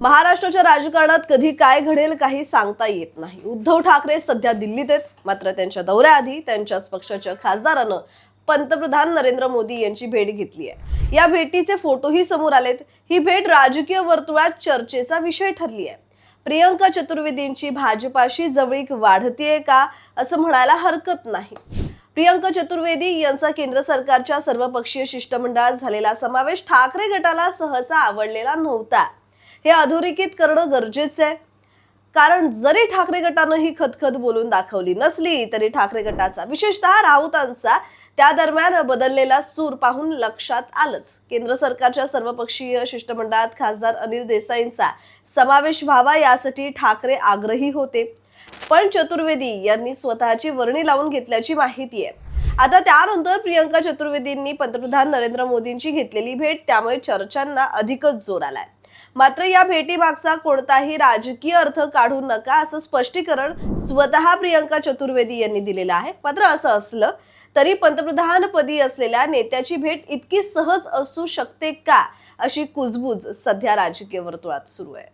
महाराष्ट्राच्या राजकारणात कधी काय घडेल काही सांगता येत नाही. उद्धव ठाकरे सध्या दिल्लीत आहेत. मात्र त्यांच्या दौऱ्याआधी त्यांच्याच पक्षाच्या खासदारानं पंतप्रधान नरेंद्र मोदी यांची भेट घेतली आहे. या भेटीचे फोटोही समोर आलेत. ही भेट राजकीय वर्तुळात चर्चेचा विषय ठरली आहे. प्रियंका चतुर्वेदींची भाजपाशी जवळीक वाढतीये का असं म्हणायला हरकत नाही. प्रियंका चतुर्वेदी यांचा केंद्र सरकारच्या सर्वपक्षीय शिष्टमंडळात झालेला समावेश ठाकरे गटाला सहसा आवडलेला नव्हता. हे अधोरेखित करणं गरजेचं आहे. कारण जरी ठाकरे गटानं ही खतखत बोलून दाखवली नसली तरी ठाकरे गटाचा विशेषतः राऊतांचा त्या दरम्यान बदललेला सूर पाहून लक्षात आलंच. केंद्र सरकारच्या सर्वपक्षीय शिष्टमंडळात खासदार अनिल देसाईंचा समावेश व्हावा यासाठी ठाकरे आग्रही होते. पण चतुर्वेदी यांनी स्वतःची वर्णी लावून घेतल्याची माहिती आहे. आता त्यानंतर प्रियंका चतुर्वेदींनी पंतप्रधान नरेंद्र मोदींची घेतलेली भेट त्यामुळे चर्चांना अधिकच जोर आलाय. मात्र या भेटीमागचा कोणताही राजकीय अर्थ काढू नका असं स्पष्टीकरण स्वतः प्रियंका चतुर्वेदी यांनी दिलेलं आहे. मात्र असं असलं तरी पंतप्रधानपदी असलेल्या नेत्याची भेट इतकी सहज असू शकते का अशी कुजबूज सध्या राजकीय वर्तुळात सुरू आहे.